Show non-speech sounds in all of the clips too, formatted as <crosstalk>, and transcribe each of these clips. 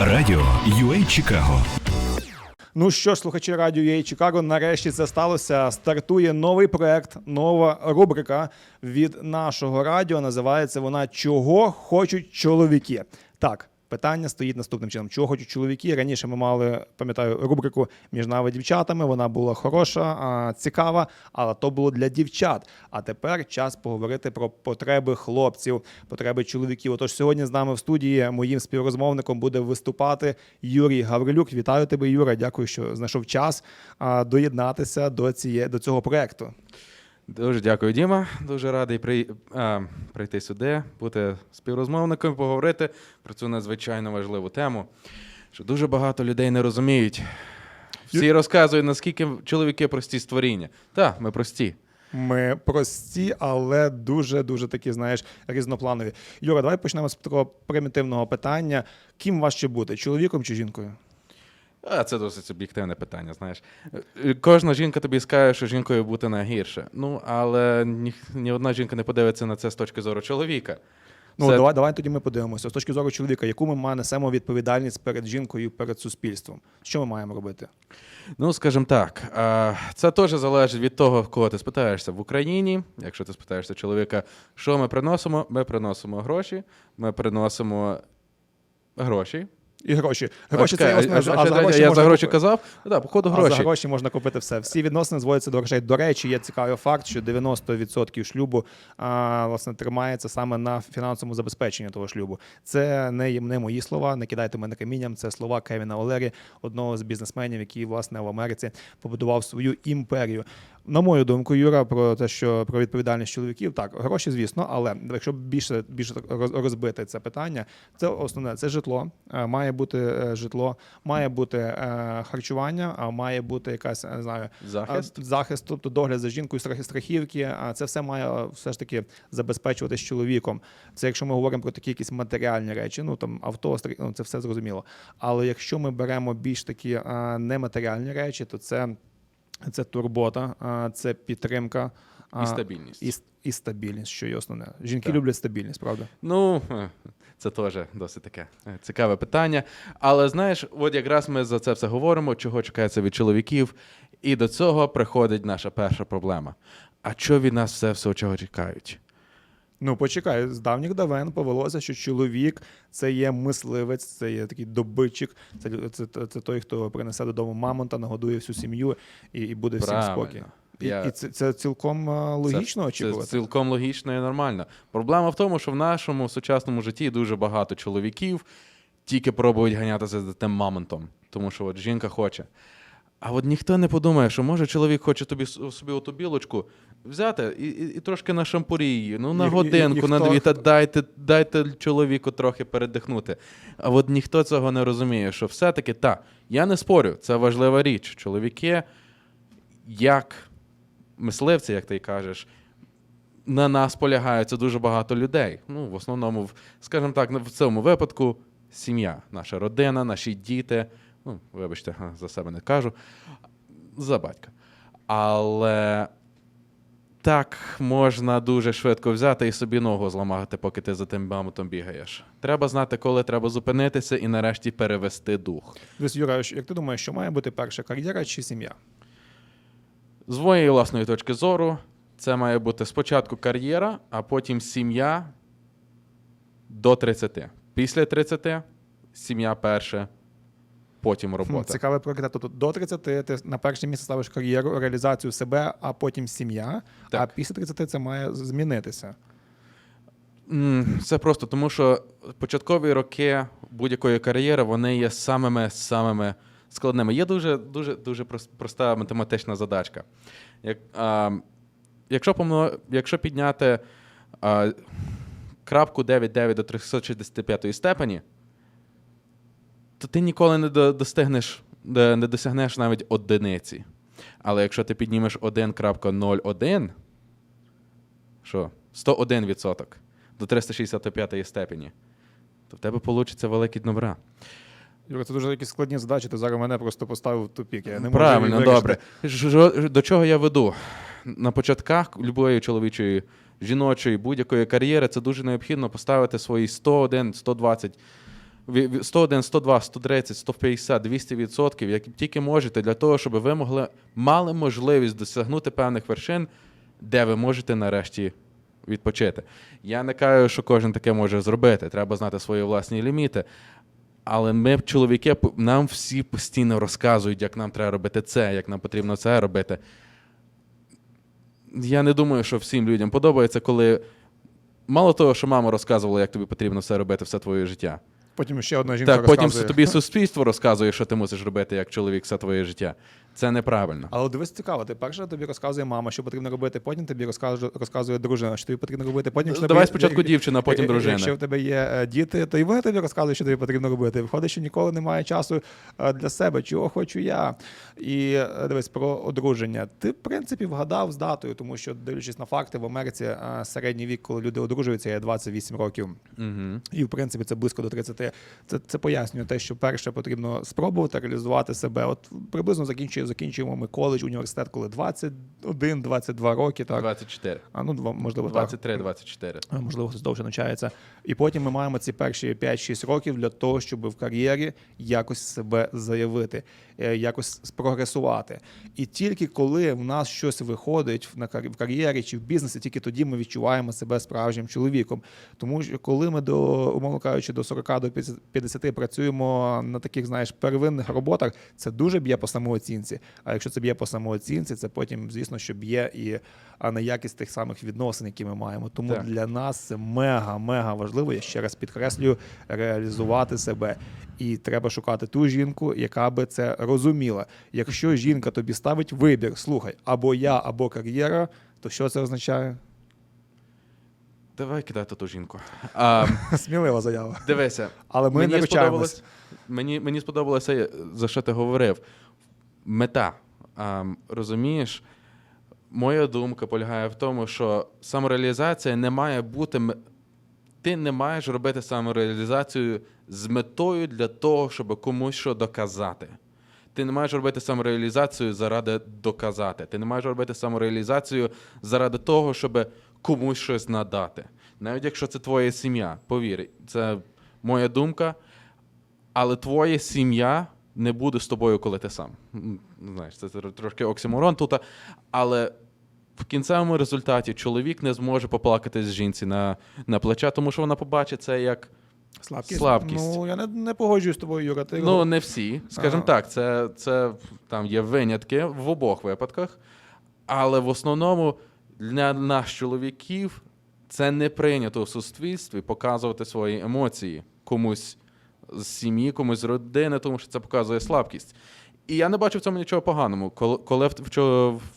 Радіо UA Чикаго Ну що ж, слухачі радіо UA Чикаго, нарешті це сталося. Стартує новий проект, нова рубрика від нашого радіо. Називається вона Чого хочуть чоловіки. Так. Питання стоїть наступним чином: чого хочуть чоловіки? Раніше ми мали, пам'ятаю, рубрику між нами дівчатами. Вона була хороша, цікава, але то було для дівчат. А тепер час поговорити про потреби хлопців, потреби чоловіків. Отож, сьогодні з нами в студії моїм співрозмовником буде виступати Юрій Гаврилюк. Вітаю тебе, Юра. Дякую, що знайшов час доєднатися до цієї до цього проекту. Дуже дякую, Діма. Дуже радий при, а, прийти сюди, бути співрозмовником, поговорити про цю надзвичайно важливу тему. Що дуже багато людей не розуміють. Всі розказують, наскільки чоловіки прості створіння. Так, ми прості. Ми прості, але дуже дуже такі, знаєш, різнопланові. Юра, давай почнемо з такого примітивного питання: ким важче бути чоловіком чи жінкою? А це досить суб'єктивне питання, знаєш. Е, Кожна жінка тобі скаже, що жінкою бути найгірше. Ну, але ні, ні одна жінка не подивиться на це з точки зору чоловіка. Ну Це- давай, давай тоді ми подивимося з точки зору чоловіка, яку ми ма- несемо відповідальність перед жінкою, перед суспільством. Що ми маємо робити? Ну, скажімо так, це теж залежить від того, кого ти спитаєшся в Україні. Якщо ти спитаєшся чоловіка, що ми приносимо, ми приносимо гроші, ми приносимо гроші. І гроші. Гроші це основне. а- а за гроші я можна за гроші купити- казав. Ну, Так, походу, А за гроші можна купити все. Всі відносини зводяться до грошей. До речі, є цікавий факт, що 90% шлюбу а, власне тримається саме на фінансовому забезпеченні того шлюбу. Це не, не мої слова, не кидайте мене камінням. Це слова Кевіна Олері, одного з бізнесменів, який власне в Америці побудував свою імперію. На мою думку, Юра, про те, що про відповідальність чоловіків, так гроші, звісно, але якщо більше більше розбити це питання, це основне це житло. Е, Має бути е, житло, має бути е, харчування, а має бути якась не знаю Захист. а, захист, тобто догляд за жінкою, страхівки. А це все має е, все ж таки забезпечуватись чоловіком. Це якщо ми говоримо про такі якісь матеріальні речі, ну там авто, ну, це все зрозуміло. Але якщо ми беремо більш такі нематеріальні речі, то це, це турбота, це підтримка. І стабільність. І, і стабільність, що є основне. Жінки Так. люблять стабільність, правда? Ну, е, це теж досить таке е, цікаве питання. Але знаєш, от якраз ми за це все говоримо, чого чекається від чоловіків. І до цього приходить наша перша проблема. А що від нас все все чого чекають? Ну, почекай, з давніх давен повелося, що чоловік це є мисливець, це є такий добитчик, це, це, це, це той, хто принесе додому мамонта, нагодує всю сім'ю і, і буде всім Правильно. спокій. І, Я- і це, це цілком логічно це, очікувати. Це цілком логічно і нормально. Проблема в тому, що в нашому сучасному житті дуже багато чоловіків тільки пробують ганятися за тим мамонтом, тому що от жінка хоче. А от ніхто не подумає, що може чоловік хоче тобі собі оту білочку взяти і, і, і трошки на шампурі її, ну на І- і- і годинку, на дві, та дайте, дайте чоловіку трохи передихнути. А от ніхто цього не розуміє, що все-таки так, я не спорю, це важлива річ. Чоловіки, як мисливці, як ти кажеш, на нас полягається дуже багато людей. Ну, в основному, скажімо так, в цьому випадку сім'я, наша родина, наші діти. Ну, вибачте, за себе не кажу, за батька. Але так можна дуже швидко взяти і собі ногу зламати, поки ти за тим мамутом бігаєш. Треба знати, коли треба зупинитися і нарешті перевести дух. Дивись, Юра, як ти думаєш, що має бути перша кар'єра чи сім'я? З моєї власної точки зору, це має бути спочатку кар'єра, а потім сім'я до 30. Після 30 сім'я перше, потім робота. Цікавий пріоритет. Тобто до 30 ти на перше місце ставиш кар'єру, реалізацію себе, а потім сім'я. А після 30 це має змінитися. Це просто тому, що початкові роки будь-якої кар'єри вони є самими самими складними. Є дуже дуже дуже проста математична задачка. Як, а, якщо, помно, якщо підняти а, крапку 9,9 до 365 степені, то ти ніколи не достигнеш, не досягнеш навіть одиниці. Але якщо ти піднімеш 1.01, що 101% до 365 степені, то в тебе вийде великі добра. Юра, це дуже якісь складні задачі. Ти зараз мене просто поставив в тупік. Я не можу Правильно, вирішити. добре. До чого я веду? На початках любої чоловічої, жіночої, будь-якої кар'єри це дуже необхідно поставити свої 101, 120 ві- ві- 101, 102, 130, 150, 200 відсотків, як тільки можете, для того, щоб ви могли, мали можливість досягнути певних вершин, де ви можете нарешті відпочити. Я не кажу, що кожен таке може зробити. Треба знати свої власні ліміти. Але ми, чоловіки, нам всі постійно розказують, як нам треба робити це, як нам потрібно це робити. Я не думаю, що всім людям подобається, коли мало того, що мама розказувала, як тобі потрібно все робити, все твоє життя. Потім ще одна жінка Так, потім розказує. тобі суспільство розказує, що ти мусиш робити як чоловік все твоє життя. Це неправильно. Але дивись цікаво, ти перше тобі розказує мама, що потрібно робити, потім тобі розказує, розказує дружина, що тобі потрібно робити. Потім що Давай тобі- спочатку дівчина, потім дружина. Якщо в тебе є е, діти, то і вони тобі розказують, що тобі потрібно робити. Виходить, що ніколи немає часу е, для себе, чого хочу я. І е, дивись про одруження. Ти, в принципі, вгадав з датою, тому що, дивлячись на факти, в Америці середній вік, коли люди одружуються, є 28 років. Угу. І в принципі це близько до 30. Це, це пояснює те, що перше потрібно спробувати реалізувати себе. От приблизно закінчуємо, закінчуємо ми коледж, університет, коли 21-22 роки. Так 24. а ну можливо так. 23-24. А, Можливо, хтось довше навчається. І потім ми маємо ці перші 5-6 років для того, щоб в кар'єрі якось себе заявити, е, якось спрогресувати. І тільки коли в нас щось виходить в кар'єрі чи в бізнесі, тільки тоді ми відчуваємо себе справжнім чоловіком. Тому що коли ми до, умовно кажучи, до 40 до 50 працюємо на таких, знаєш, первинних роботах, це дуже б'є по самооцінці. А якщо це б'є по самооцінці, це потім, звісно, що б'є і а на якість тих самих відносин, які ми маємо. Тому Так. для нас це мега-мега важливо. Я ще раз підкреслюю, реалізувати себе. І треба шукати ту жінку, яка би це розуміла. Якщо жінка тобі ставить вибір, слухай, або я, або кар'єра, то що це означає? Давай кидати ту жінку. <laughs> А, Смілива заява. дивися. Але ми не ручаємось. сподобалось, мені, мені сподобалося, за що ти говорив. Мета. Розумієш, моя думка полягає в тому, що самореалізація не має бути. Ти не маєш робити самореалізацію з метою для того, щоб комусь що доказати. Ти не маєш робити самореалізацію заради доказати. Ти не маєш робити самореалізацію заради того, щоб комусь щось надати. Навіть якщо це твоя сім'я, повір, це моя думка, але твоя сім'я не буде з тобою, коли ти сам. Знаєш, це трошки оксиморон тут, але в кінцевому результаті чоловік не зможе поплакати з жінці на, на плече, тому що вона побачить це як Слабкість. Слабкість. Ну, я не, не погоджуюсь з тобою, Юра. Ти Ну, не всі. Скажімо Ага. так, це, це там є винятки в обох випадках. Але в основному для нас, чоловіків, це не прийнято в суспільстві показувати свої емоції комусь з сім'ї, комусь з родини, тому що це показує слабкість. І я не бачу в цьому нічого поганого. Коли, в,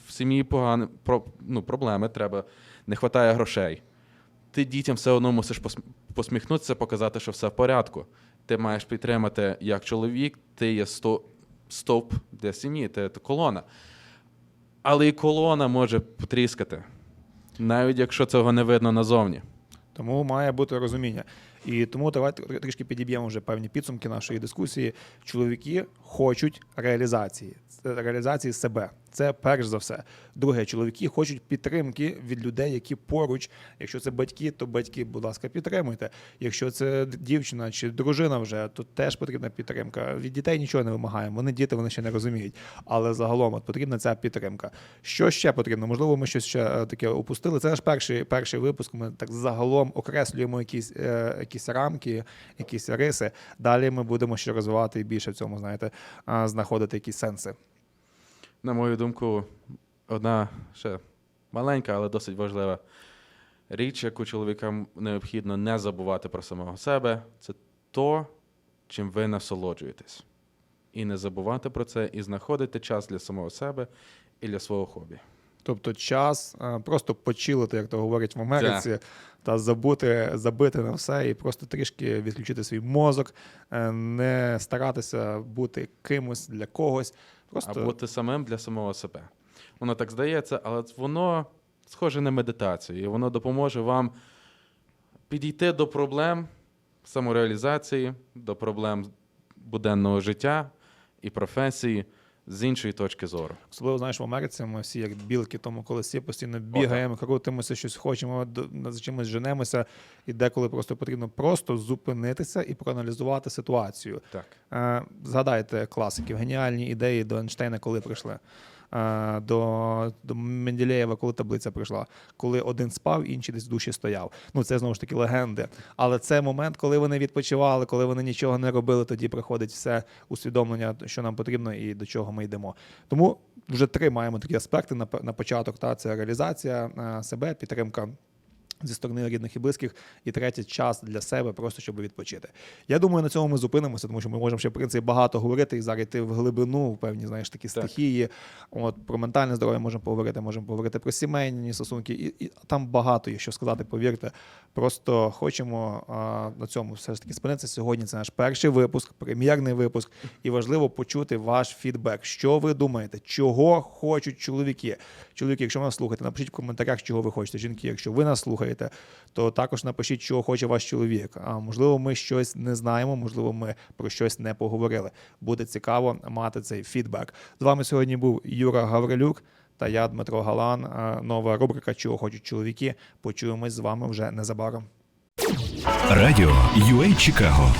в, сім'ї погане, ну, проблеми, треба, не вистачає грошей. Ти дітям все одно мусиш посміхнутися, показати, що все в порядку. Ти маєш підтримати як чоловік, ти є сто, стовп для сім'ї, ти колона. Але і колона може потріскати, навіть якщо цього не видно назовні. Тому має бути розуміння. І тому давайте трішки підіб'ємо вже певні підсумки нашої дискусії. Чоловіки хочуть реалізації, реалізації себе. Це перш за все. Друге, чоловіки хочуть підтримки від людей, які поруч. Якщо це батьки, то батьки, будь ласка, підтримуйте. Якщо це дівчина чи дружина вже, то теж потрібна підтримка. Від дітей нічого не вимагаємо. Вони діти, вони ще не розуміють. Але загалом от потрібна ця підтримка. Що ще потрібно? Можливо, ми щось ще е, таке опустили. Це наш перший, перший випуск. Ми так загалом окреслюємо якісь, е, якісь рамки, якісь риси. Далі ми будемо ще розвивати і більше в цьому, знаєте, знаходити якісь сенси. На мою думку, одна ще маленька, але досить важлива річ, яку чоловікам необхідно не забувати про самого себе, це то, чим ви насолоджуєтесь. І не забувати про це, і знаходити час для самого себе і для свого хобі. Тобто час е, просто почилити, як то говорять в Америці, та забути, забити на все і просто трішки відключити свій мозок, е, не старатися бути кимось для когось. Просто А бути самим для самого себе. Воно так здається, але воно схоже на медитацію, і воно допоможе вам підійти до проблем самореалізації, до проблем буденного життя і професії з іншої точки зору. Особливо, знаєш, в Америці ми всі як білки в тому колесі постійно бігаємо, крутимося, щось хочемо, за чимось женемося, і деколи просто потрібно просто зупинитися і проаналізувати ситуацію. Так. Е, Згадайте класиків, геніальні ідеї до Ейнштейна, коли прийшли. Е, До, до Менделєєва, коли таблиця прийшла, коли один спав, інший десь в душі стояв. Ну це знову ж таки легенди. Але це момент, коли вони відпочивали, коли вони нічого не робили, тоді приходить все усвідомлення, що нам потрібно і до чого ми йдемо. Тому вже три маємо такі аспекти на, на початок. Та це реалізація е, себе, підтримка зі сторони рідних і близьких, і третє час для себе, просто щоб відпочити. Я думаю, на цьому ми зупинимося, тому що ми можемо ще в принципі багато говорити і зараз йти в глибину, в певні знаєш такі Так. стихії. От про ментальне здоров'я можемо поговорити, можемо поговорити про сімейні стосунки, і, і там багато є що сказати. Повірте. Просто хочемо а, на цьому все ж таки спинитися. Сьогодні це наш перший випуск, прем'єрний випуск, і важливо почути ваш фідбек. Що ви думаєте, чого хочуть чоловіки? Чоловіки, якщо ви нас слухаєте, напишіть в коментарях, чого ви хочете. Жінки, якщо ви нас слухаєте, то також напишіть, чого хоче ваш чоловік. А можливо, ми щось не знаємо, можливо, ми про щось не поговорили. Буде цікаво мати цей фідбек. З вами сьогодні був Юра Гаврилюк. Та я Дмитро Галан. Нова рубрика Чого хочуть чоловіки. Почуємось з вами вже незабаром. Радіо UA Чикаго